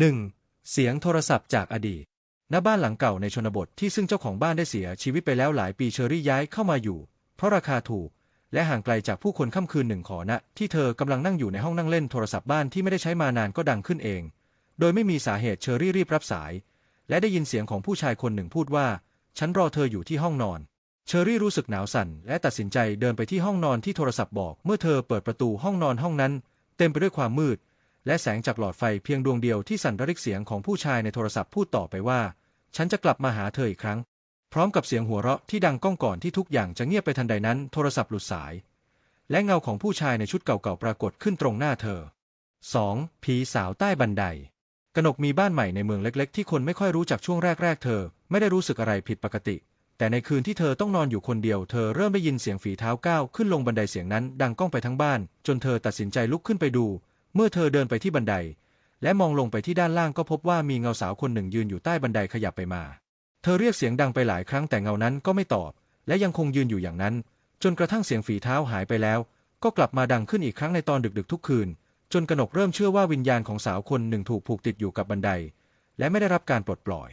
1. เสียงโทรศัพท์จากอดีต ณ บ้านหลังเก่าในชนบทที่ซึ่งเจ้าของบ้านได้เสียชีวิตไปแล้วหลายปีเชอรี่ย้ายเข้ามาอยู่ เพราะราคาถูก และห่างไกลจากผู้คนค่ำคืนหนึ่งขอณที่เธอกำลังนั่งอยู่ในห้องนั่งเล่นโทรศัพท์บ้านที่ไม่ได้ใช้มานานก็ดังขึ้นเอง โดยไม่มีสาเหตุเชอรี่รีบรับสาย และได้ยินเสียงของผู้ชายคนหนึ่งพูดว่า ฉันรอเธออยู่ที่ห้องนอน เชอรี่รู้สึกหนาวสั่น และตัดสินใจเดินไปที่ห้องนอนที่โทรศัพท์บอก เมื่อเธอเปิดประตูห้องนอนห้องนั้น เต็มไปด้วยความมืด และแสงจากหลอดไฟเพียงดวงเดียวที่สั่นระริกเสียงของผู้ชายในโทรศัพท์พูดต่อไปว่า ฉันจะกลับมาหาเธออีกครั้ง พร้อมกับเสียงหัวเราะที่ดังก้องก่อนที่ทุกอย่างจะเงียบไปทันใดนั้นโทรศัพท์หลุดสาย และเงาของผู้ชายในชุดเก่าๆปรากฏขึ้นตรงหน้าเธอ 2. ผีสาวใต้บันไดกนกมีบ้านใหม่ในเมืองเล็ก ๆ ที่คนไม่ค่อยรู้จักช่วงแรก ๆ เธอ ไม่ได้รู้สึกอะไรผิดปกติ แต่ในคืนที่เธอต้องนอนอยู่คนเดียว เธอเริ่มได้ยินเสียงฝีเท้าก้าวขึ้นลงบันไดเสียงนั้น ดังก้องไปทั้งบ้าน จนเธอตัดสินใจลุกขึ้นไปดู เมื่อเธอเดินไปที่บันได และมองลงไปที่ด้านล่างก็พบว่ามีเงาสาวคนหนึ่งยืนอยู่ใต้บันไดขยับไปมา เธอเรียกเสียงดังไปหลายครั้งแต่เงานั้นก็ไม่ตอบ และยังคงยืนอยู่อย่างนั้น จนกระทั่งเสียงฝีเท้าหายไปแล้ว ก็กลับมาดังขึ้นอีกครั้งในตอนดึกๆทุกคืน จนกนกเริ่มเชื่อว่าวิญญาณของสาวคนหนึ่งถูกผูกติดอยู่กับบันได และไม่ได้รับการปลดปล่อย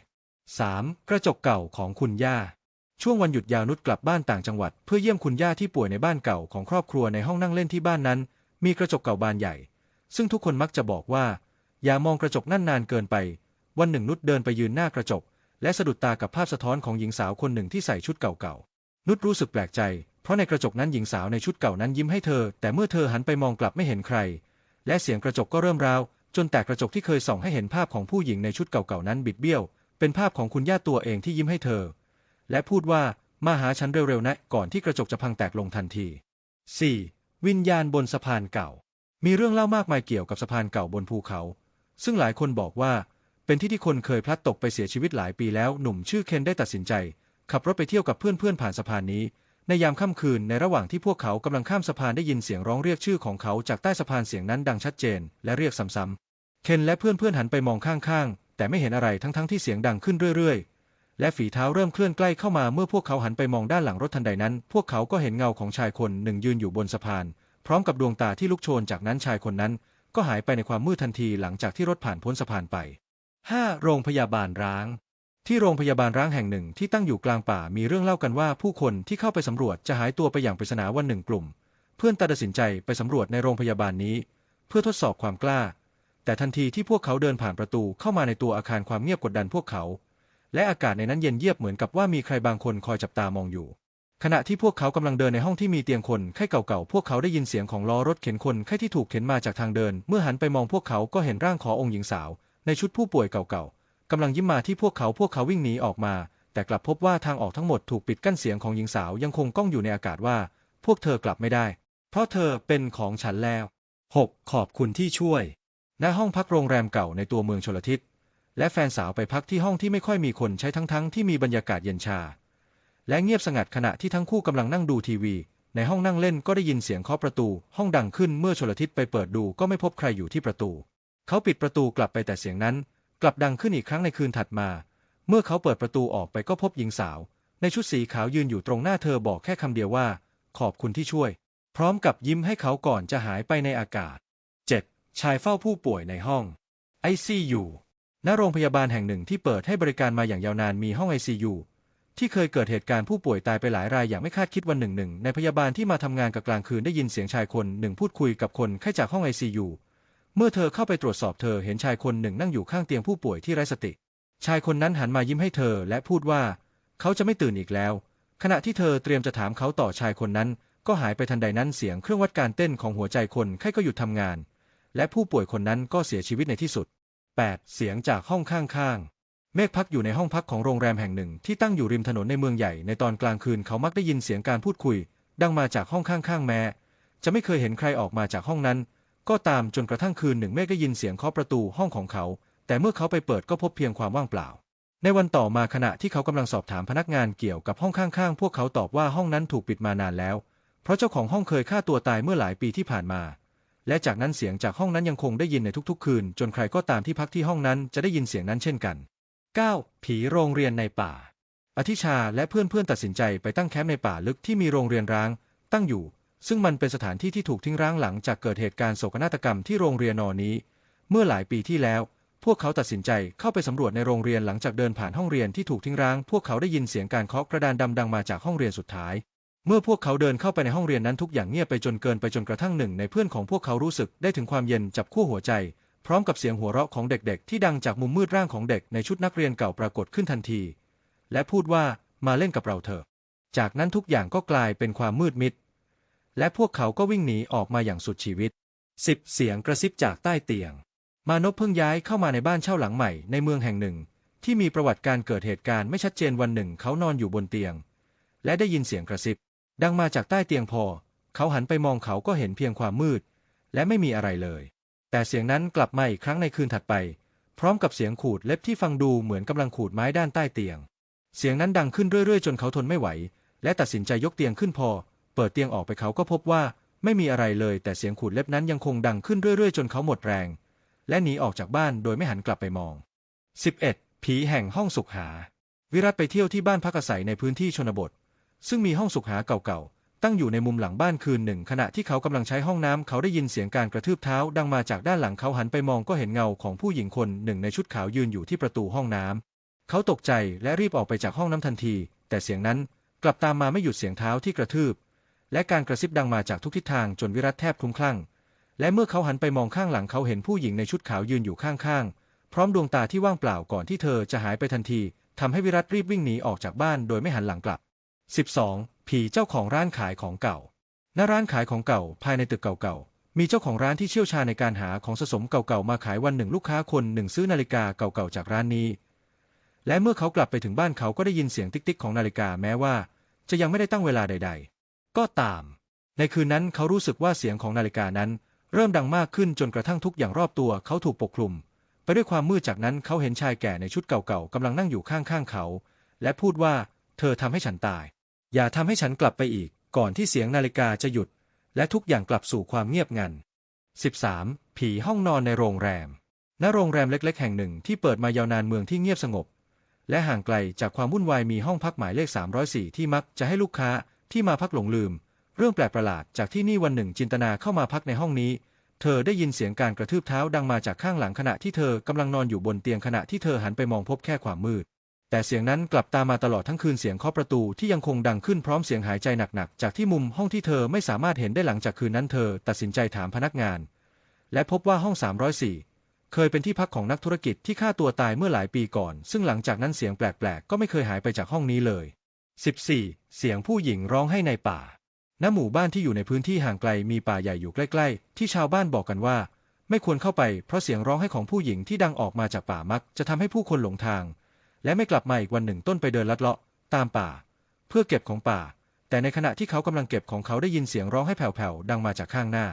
3. กระจกเก่าของคุณย่า ช่วงวันหยุดยาวนุชกลับบ้านต่างจังหวัด เพื่อเยี่ยมคุณย่าที่ป่วยในบ้านเก่าของครอบครัวในห้องนั่งเล่นที่บ้านนั้น มีกระจกเก่าบานใหญ่ ซึ่งทุกคนมักจะบอกว่า อย่ามองกระจกนั่นนานเกินไป วันหนึ่งนุชเดินไปยืนหน้ากระจก และสะดุดตากับภาพสะท้อนของหญิงสาวคนหนึ่งที่ใส่ชุดเก่าๆ นุชรู้สึกแปลกใจ เพราะในกระจกนั้นหญิงสาวในชุดเก่านั้นยิ้มให้เธอ แต่เมื่อเธอหันไปมองกลับไม่เห็นใคร และเสียงกระจกก็เริ่มร้าว จนแตกกระจกที่เคยส่องให้เห็นภาพของผู้หญิงในชุดเก่าๆนั้นบิดเบี้ยว เป็นภาพของคุณย่าตัวเองที่ยิ้มให้เธอ และพูดว่ามาหาฉันเร็วๆนะ ก่อนที่กระจกจะพังแตกลงทันที 4. วิญญาณบนสะพานเก่า มีเรื่องเล่ามากมายเกี่ยวกับสะพานเก่าบนภูเขา ซึ่งหลายคนบอกว่า เป็นที่ที่คนเคยพลัดตกไปเสียชีวิตหลายปีแล้วหนุ่มชื่อเคนได้ตัดสินใจ ขับรถไปเที่ยวกับเพื่อนๆผ่านสะพานนี้ ในยามค่ำคืนในระหว่างที่พวกเขากำลังข้ามสะพานได้ยินเสียงร้องเรียกชื่อของเขาจากใต้สะพานเสียงนั้นดังชัดเจน และเรียกซ้ำๆเคนและเพื่อนๆหันไปมองข้างๆ แต่ไม่เห็นอะไรทั้งๆที่เสียงดังขึ้นเรื่อยๆ และฝีเท้าเริ่มเคลื่อนใกล้เข้ามาเมื่อพวกเขาหันไปมองด้านหลังรถทันใดนั้น พวกเขาก็เห็นเงาของชายคนหนึ่งยืนอยู่บนสะพาน พร้อมกับดวงตาที่ลุกโชนจากนั้นชายคนนั้น ก็หายไปในความมืดทันทีหลังจากที่รถผ่านพ้นสะพานไป 5. โรงพยาบาลร้าง ที่โรงพยาบาลร้างแห่งหนึ่งที่ตั้งอยู่กลางป่ามีเรื่องเล่ากันว่า ผู้คนที่เข้าไปสำรวจจะหายตัวไปอย่างปริศนาวันหนึ่งกลุ่ม เพื่อนตัดสินใจไปสำรวจในโรงพยาบาลนี้ เพื่อทดสอบความกล้า แต่ทันทีที่พวกเขาเดินผ่านประตูเข้ามาในตัวอาคารความเงียบกดดันพวกเขา และอากาศในนั้นเย็นเยียบเหมือนกับว่ามีใครบางคนคอยจับตามองอยู่ ขณะที่พวกเขากำลังเดินในห้องที่มีเตียงคนไข้เก่าๆ พวกเขาได้ยินเสียงของล้อรถเข็นคนไข้ที่ถูกเข็นมาจากทางเดิน เมื่อหันไปมองพวกเขาก็เห็นร่างขององค์หญิงสาว ในชุดผู้ป่วยเก่าๆกำลังยิ้มมาที่พวกเขาพวกเขาวิ่งหนีออกมา แต่กลับพบว่าทางออกทั้งหมดถูกปิดกั้นเสียงของหญิงสาวยังคงก้องอยู่ในอากาศว่า พวกเธอกลับไม่ได้ เพราะเธอเป็นของฉันแล้ว 6. ขอบคุณที่ช่วย ณห้องพักโรงแรมเก่าในตัวเมืองชลทิศและแฟนสาวไปพักที่ห้องที่ไม่ค่อยมีคนใช้ทั้งๆที่มีบรรยากาศเย็นชา และเงียบสงัดขณะที่ทั้งคู่กำลังนั่งดูทีวี ในห้องนั่งเล่นก็ได้ยินเสียงเคาะประตู ห้องดังขึ้นเมื่อชลทิศไปเปิดดูก็ไม่พบใครอยู่ที่ประตู เขาปิดประตูกลับไปแต่เสียงนั้น กลับดังขึ้นอีกครั้งในคืนถัดมา เมื่อเขาเปิดประตูออกไปก็พบหญิงสาว ในชุดสีขาวยืนอยู่ตรงหน้าเธอบอกแค่คำเดียวว่า ขอบคุณที่ช่วย พร้อมกับยิ้มให้เขาก่อนจะหายไปในอากาศ 7. ชายเฝ้าผู้ป่วยในห้อง ICU ณโรงพยาบาลแห่งหนึ่งที่เปิดให้บริการมาอย่างยาวนานมีห้อง ICU ที่เคยเกิดเหตุการณ์ผู้ป่วยตายไปหลายรายอย่างไม่คาดคิดวันหนึ่งหนึ่งในพยาบาลที่มาทำงานกับกลางคืนได้ยินเสียงชายคนหนึ่งพูดคุยกับคนไข้จากห้อง ICU เมื่อเธอเข้าไปตรวจสอบเธอเห็นชายคนหนึ่งนั่งอยู่ข้างเตียงผู้ป่วยที่ไร้สติ ชายคนนั้นหันมายิ้มให้เธอและพูดว่า เขาจะไม่ตื่นอีกแล้ว ขณะที่เธอเตรียมจะถามเขาต่อชายคนนั้น ก็หายไปทันใดนั้นเสียงเครื่องวัดการเต้นของหัวใจคนไข้ก็หยุดทำงาน และผู้ป่วยคนนั้นก็เสียชีวิตในที่สุด 8. เสียงจากห้องข้างๆ เมฆพักอยู่ในห้องพักของโรงแรมแห่งหนึ่งที่ตั้งอยู่ริมถนนในเมืองใหญ่ในตอนกลางคืนเขามักได้ยินเสียงการพูดคุย ดังมาจากห้องข้างๆแม้ จะไม่เคยเห็นใครออกมาจากห้องนั้น ก็ตามจนกระทั่งคืนหนึ่งเมฆได้ยินเสียงเคาะประตูห้องของเขา แต่เมื่อเขาไปเปิดก็พบเพียงความว่างเปล่า ในวันต่อมาขณะที่เขากำลังสอบถามพนักงานเกี่ยวกับห้องข้างๆ พวกเขาตอบว่าห้องนั้นถูกปิดมานานแล้ว เพราะเจ้าของห้องเคยฆ่าตัวตายเมื่อหลายปีที่ผ่านมาและจากนั้นเสียงจากห้องนั้นยังคงได้ยินในทุกๆ คืน จนใครก็ตามที่พักที่ห้องนั้นจะได้ยินเสียงนั้นเช่นกัน 9. ผีโรงเรียนในป่า อธิชาและเพื่อนๆตัดสินใจไปตั้งแคมป์ในป่าลึกที่มีโรงเรียนร้าง ตั้งอยู่ ซึ่งมันเป็นสถานที่ที่ถูกทิ้งร้างหลังจากเกิดเหตุการณ์โศกนาฏกรรมที่โรงเรียนนอนี้ เมื่อหลายปีที่แล้ว พวกเขาตัดสินใจเข้าไปสำรวจในโรงเรียนหลังจากเดินผ่านห้องเรียนที่ถูกทิ้งร้าง พวกเขาได้ยินเสียงการเคาะกระดานดำดังมาจากห้องเรียนสุดท้าย เมื่อพวกเขาเดินเข้าไปในห้องเรียนนั้นทุกอย่างเงียบไปจนเกินไปจนกระทั่งหนึ่งในเพื่อนของพวกเขารู้สึกได้ถึงความเย็นจับขั้วหัวใจ พร้อมกับเสียงหัวเราะของเด็กๆ ที่ดังจากมุมมืดร่างของเด็กในชุดนักเรียนเก่าปรากฏขึ้นทันที และพูดว่ามาเล่นกับเราเถอะ จากนั้นทุกอย่างก็กลายเป็นความมืดมิด และพวกเขาก็วิ่งหนีออกมาอย่างสุดชีวิตสิบเสียงกระซิบจากใต้เตียง มานพเพิ่งย้ายเข้ามาในบ้านเช่าหลังใหม่ในเมืองแห่งหนึ่ง ที่มีประวัติการเกิดเหตุการณ์ไม่ชัดเจนวันหนึ่งเขานอนอยู่บนเตียง และได้ยินเสียงกระซิบ ดังมาจากใต้เตียงพอ เขาหันไปมองเขาก็เห็นเพียงความมืด และไม่มีอะไรเลย แต่เสียงนั้นกลับมาอีกครั้งในคืนถัดไป พร้อมกับเสียงขูดเล็บที่ฟังดูเหมือนกำลังขูดไม้ด้านใต้เตียง เสียงนั้นดังขึ้นเรื่อยๆ จนเขาทนไม่ไหว และตัดสินใจยกเตียงขึ้นพอ เปิดเตียงออกไปเขาก็พบว่าไม่มีอะไรเลย แต่เสียงขูดเล็บนั้นยังคงดังขึ้นเรื่อยๆ จนเขาหมดแรง และหนีออกจากบ้านโดยไม่หันกลับไปมอง 11. ผีแห่งห้องสุขหา วิรัตไปเที่ยวที่บ้านพักอาศัยในพื้นที่ชนบท ซึ่งมีห้องสุขหาเก่าๆ ตั้งอยู่ในมุมหลังบ้านคืนหนึ่ง ขณะที่เขากำลังใช้ห้องน้ำเขาได้ยินเสียงการกระทืบเท้า ดังมาจากด้านหลังเขาหันไปมองก็เห็นเงาของผู้หญิงคนหนึ่งในชุดขาวยืนอยู่ที่ประตูห้องน้ำเขาตกใจและรีบออกไปจากห้องน้ำทันที แต่เสียงนั้นกลับตามมาไม่หยุดเสียงเท้าที่กระทืบ และการกระซิบดังมาจากทุกทิศทางจนวิรัตแทบคลุ้มคลั่ง และเมื่อเขาหันไปมองข้างหลังเขาเห็นผู้หญิงในชุดขาวยืนอยู่ข้างๆ พร้อมดวงตาที่ว่างเปล่าก่อนที่เธอจะหายไปทันทีทำให้วิรัตรีบวิ่งหนีออกจากบ้านโดยไม่หันหลังกลับ 12. ผีเจ้าของร้านขายของเก่า ณ ร้านขายของเก่าภายในตึกเก่าๆ มีเจ้าของร้านที่เชี่ยวชาญในการหาของสะสมเก่าๆ มาขายวันหนึ่งลูกค้าคนหนึ่งซื้อนาฬิกาเก่าๆ จากร้านนี้ และเมื่อเขากลับไปถึงบ้านเขาก็ได้ยินเสียงติ๊กๆ ของนาฬิกาแม้ว่า จะยังไม่ได้ตั้งเวลาใด ๆ ก็ตาม ในคืนนั้นเขารู้สึกว่าเสียงของนาฬิกานั้น เริ่มดังมากขึ้นจนกระทั่งทุกอย่างรอบตัวเขาถูกปกคลุม ไปด้วยความมืดจากนั้นเขาเห็นชายแก่ในชุดเก่าๆกำลังนั่งอยู่ข้างๆเขา และพูดว่า เธอทำให้ฉันตาย อย่าทำให้ฉันกลับไปอีก ก่อนที่เสียงนาฬิกาจะหยุด และทุกอย่างกลับสู่ความเงียบงัน 13. ผีห้องนอนในโรงแรม ณ โรงแรมเล็ก ๆ แห่งหนึ่งที่เปิดมายาวนานเมืองที่เงียบสงบ และห่างไกลจากความวุ่นวายมีห้องพักหมายเลข 304 ที่มักจะให้ลูกค้าที่มาพักหลงลืม เรื่องแปลกประหลาดจากที่นี่วันหนึ่งจินตนาเข้ามาพักในห้องนี้ เธอได้ยินเสียงการกระทืบเท้าดังมาจากข้างหลังขณะที่เธอกำลังนอนอยู่บนเตียงขณะที่เธอหันไปมองพบแค่ความมืด แต่เสียงนั้นกลับตามมาตลอดทั้งคืนเสียงเคาะประตูที่ยังคงดังขึ้นพร้อมเสียงหายใจหนักๆ จากที่มุมห้องที่เธอไม่สามารถเห็นได้หลังจากคืนนั้นเธอตัดสินใจถามพนักงาน และพบว่าห้อง 304 เคยเป็นที่พักของนักธุรกิจที่ฆ่าตัวตายเมื่อหลายปีก่อน ซึ่งหลังจากนั้นเสียงแปลกๆ ก็ไม่เคยหายไปจากห้องนี้เลย 14. เสียงผู้หญิงร้องให้ในป่า ณ หมู่บ้านที่อยู่ในพื้นที่ห่างไกลมีป่าใหญ่อยู่ใกล้ ๆ ที่ชาวบ้านบอกกันว่า ไม่ควรเข้าไปเพราะเสียงร้องให้ของผู้หญิงที่ดังออกมาจากป่ามัก จะทำให้ผู้คนหลงทาง และไม่กลับมาอีกวันหนึ่งต้นไปเดินลัดเลาะ ตามป่า เพื่อเก็บของป่า แต่ในขณะที่เขากำลังเก็บของเขาได้ยินเสียงร้องให้แผ่วๆดังมาจากข้างหน้า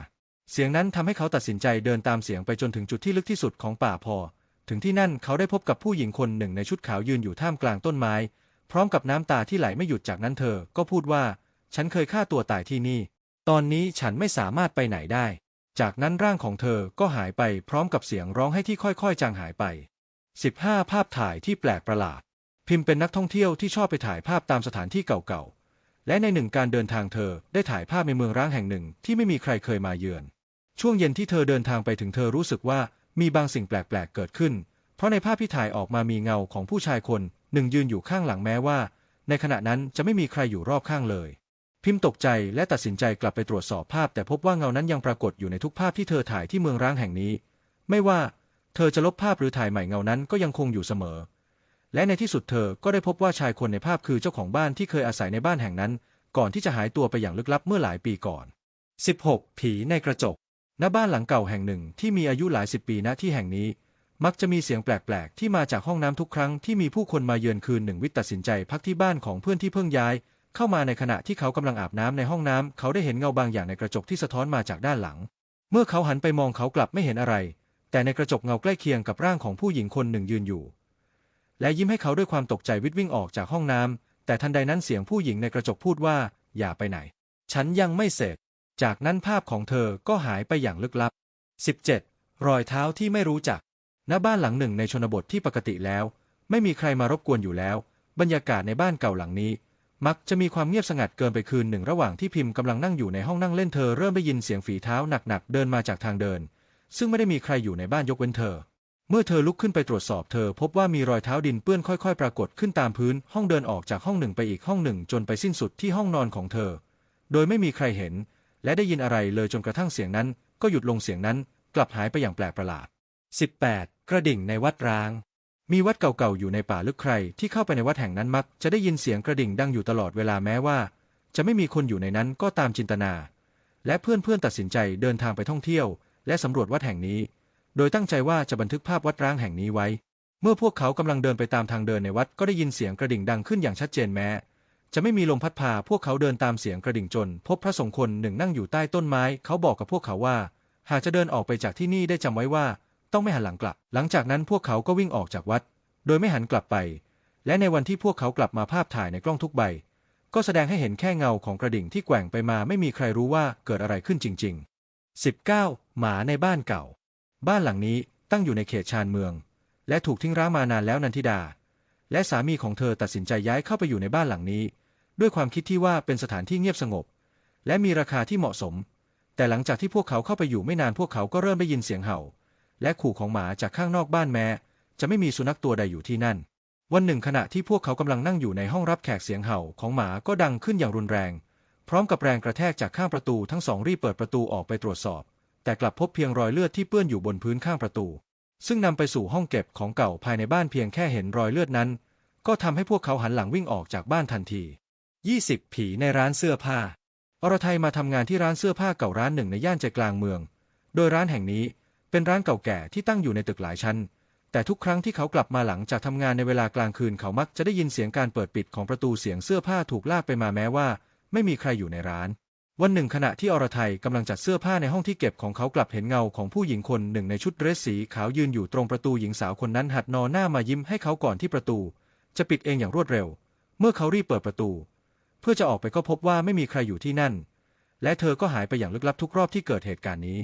เสียงนั้นทำให้เขาตัดสินใจเดินตามเสียงไปจนถึงจุดที่ลึกที่สุดของป่าพอ ถึงที่นั่นเขาได้พบกับผู้หญิงคนหนึ่งในชุดขาวยืนอยู่ท่ามกลางต้นไม้ พร้อมกับน้ำตาที่ไหลไม่หยุดจากนั้นเธอ ก็พูดว่า ฉันเคยฆ่าตัวตายที่นี่ ตอนนี้ฉันไม่สามารถไปไหนได้ จากนั้นร่างของเธอก็หายไปพร้อมกับเสียงร้องให้ที่ค่อยๆ จางหายไป 15 ภาพถ่ายที่แปลกประหลาด พิมพ์เป็นนักท่องเที่ยวที่ชอบไปถ่ายภาพตามสถานที่เก่าๆ และในหนึ่งการเดินทางเธอได้ถ่ายภาพในเมืองร้างแห่งหนึ่งที่ไม่มีใครเคยมาเยือน ช่วงเย็นที่เธอเดินทางไปถึงเธอรู้สึกว่ามีบางสิ่งแปลกๆ เกิดขึ้น เพราะในภาพที่ถ่ายออกมามีเงาของผู้ชายคนหนึ่งยืนอยู่ข้างหลังแม้ว่า ในขณะนั้นจะไม่มีใครอยู่รอบข้างเลย พิมพ์ตกใจและตัดสินใจกลับไปตรวจสอบภาพ แต่พบว่าเงานั้นยังปรากฏอยู่ในทุกภาพที่เธอถ่ายที่เมืองร้างแห่งนี้ ไม่ว่า เธอจะลบภาพหรือถ่ายใหม่เงานั้นก็ยังคงอยู่เสมอ และในที่สุดเธอก็ได้พบว่าชายคนในภาพคือเจ้าของบ้านที่เคยอาศัยในบ้านแห่งนั้น ก่อนที่จะหายตัวไปอย่างลึกลับเมื่อหลายปีก่อน 16. ผีในกระจก ณ บ้านหลังเก่าแห่งหนึ่งที่มีอายุหลายสิบปีณที่แห่งนี้ มักจะมีเสียงแปลกๆ ที่มาจากห้องน้ำทุกครั้งที่มีผู้คนมาเยือนคืนหนึ่งวิทย์ตัดสินใจพักที่บ้านของเพื่อนที่เพิ่งย้าย เข้ามาในขณะที่เขากำลังอาบน้ำในห้องน้ำเขาได้เห็นเงาบางอย่างในกระจกที่สะท้อนมาจากด้านหลัง เมื่อเขาหันไปมองเขากลับไม่เห็นอะไร แต่ในกระจกเงาใกล้เคียงกับร่างของผู้หญิงคนหนึ่งยืนอยู่ และยิ้มให้เขาด้วยความตกใจวิทวิ่งออกจากห้องน้ำแต่ทันใดนั้นเสียงผู้หญิงในกระจกพูดว่า อย่าไปไหน ฉันยังไม่เสร็จ จากนั้นภาพของเธอก็หายไปอย่างลึกลับ 17. รอยเท้าที่ไม่รู้จัก ณ บ้านหลังหนึ่งในชนบทที่ปกติแล้ว ไม่มีใครมารบกวนอยู่แล้ว บรรยากาศในบ้านเก่าหลังนี้ มักจะมีความเงียบสงัดเกินไปคืนหนึ่งระหว่างที่พิมพ์กำลังนั่งอยู่ในห้องนั่งเล่นเธอเริ่มได้ยินเสียงฝีเท้าหนักๆเดินมาจากทางเดิน ซึ่งไม่ได้มีใครอยู่ในบ้านยกเว้นเธอ เมื่อเธอลุกขึ้นไปตรวจสอบเธอพบว่ามีรอยเท้าดินเปื้อนค่อยๆ ปรากฏขึ้นตามพื้น ห้องเดินออกจากห้องหนึ่งไปอีกห้องหนึ่งจนไปสิ้นสุดที่ห้องนอนของเธอ โดยไม่มีใครเห็น และได้ยินอะไรเลยจนกระทั่งเสียงนั้น ก็หยุดลงเสียงนั้น กลับหายไปอย่างแปลกประหลาด 18. กระดิ่งในวัดร้าง มีวัดเก่าๆอยู่ในป่าลึกใคร ที่เข้าไปในวัดแห่งนั้นมัก จะได้ยินเสียงกระดิ่งดังอยู่ตลอดเวลาแม้ว่า จะไม่มีคนอยู่ในนั้นก็ตามจินตนา และเพื่อนๆตัดสินใจเดินทางไปท่องเที่ยว และสำรวจวัดแห่งนี้ โดยตั้งใจว่าจะบันทึกภาพวัดร้างแห่งนี้ไว้ เมื่อพวกเขากำลังเดินไปตามทางเดินในวัดก็ได้ยินเสียงกระดิ่งดังขึ้นอย่างชัดเจนแม้ จะไม่มีลมพัดพาพวกเขาเดินตามเสียงกระดิ่งจน พบพระสงฆ์คนหนึ่งนั่งอยู่ใต้ต้นไม้ เขาบอกกับพวกเขาว่า หากจะเดินออกไปจากที่นี่ได้จำไว้ว่า ต้องไม่หันหลังกลับ หลังจากนั้นพวกเขาก็วิ่งออกจากวัด โดยไม่หันกลับไป และในวันที่พวกเขากลับมาภาพถ่ายในกล้องทุกใบ ก็แสดงให้เห็นแค่เงาของกระดิ่งที่แกว่งไปมาไม่มีใครรู้ว่าเกิดอะไรขึ้นจริง ๆ 19. หมาในบ้านเก่า บ้านหลังนี้ตั้งอยู่ในเขตชานเมือง และถูกทิ้งร้างมานานแล้วนันทิดา และสามีของเธอตัดสินใจย้ายเข้าไปอยู่ในบ้านหลังนี้ ด้วยความคิดที่ว่าเป็นสถานที่เงียบสงบ และมีราคาที่เหมาะสม แต่หลังจากที่พวกเขาเข้าไปอยู่ไม่นานพวกเขาก็เริ่มได้ยินเสียงเห่า และขู่ของหมาจากข้างนอกบ้านแม้ จะไม่มีสุนัขตัวใดอยู่ที่นั่น วันหนึ่งขณะที่พวกเขากำลังนั่งอยู่ในห้องรับแขกเสียงเห่าของหมาก็ดังขึ้นอย่างรุนแรง พร้อมกับแรงกระแทกจากข้างประตูทั้งสองรีบเปิดประตูออกไปตรวจสอบ แต่กลับพบเพียงรอยเลือดที่เปื้อนอยู่บนพื้นข้างประตู ซึ่งนำไปสู่ห้องเก็บของเก่าภายในบ้านเพียงแค่เห็นรอยเลือดนั้น ก็ทำให้พวกเขาหันหลังวิ่งออกจากบ้านทันที 20 ผีในร้านเสื้อผ้า อรไทยมาทำงานที่ร้านเสื้อผ้าเก่าร้านหนึ่งในย่านใจกลางเมือง โดยร้านแห่งนี้เป็นร้านเก่าแก่ที่ตั้งอยู่ในตึกหลายชั้น แต่ทุกครั้งที่เขากลับมาหลังจากทำงานในเวลากลางคืนเขามักจะได้ยินเสียงการเปิดปิดของประตูเสียงเสื้อผ้าถูกลากไปมาแม้ว่า ไม่มีใครอยู่ในร้าน วันหนึ่งขณะที่อรไทยกำลังจัดเสื้อผ้าในห้องที่เก็บของเขากลับเห็นเงาของผู้หญิงคนหนึ่งในชุดเดรสสีขาวยืนอยู่ตรงประตูหญิงสาวคนนั้นหัดนอนหน้ามายิ้มให้เขาก่อนที่ประตู จะปิดเองอย่างรวดเร็ว เมื่อเขารีบเปิดประตู เพื่อจะออกไปก็พบว่าไม่มีใครอยู่ที่นั่น และเธอก็หายไปอย่างลึกลับทุกรอบที่เกิดเหตุการณ์นี้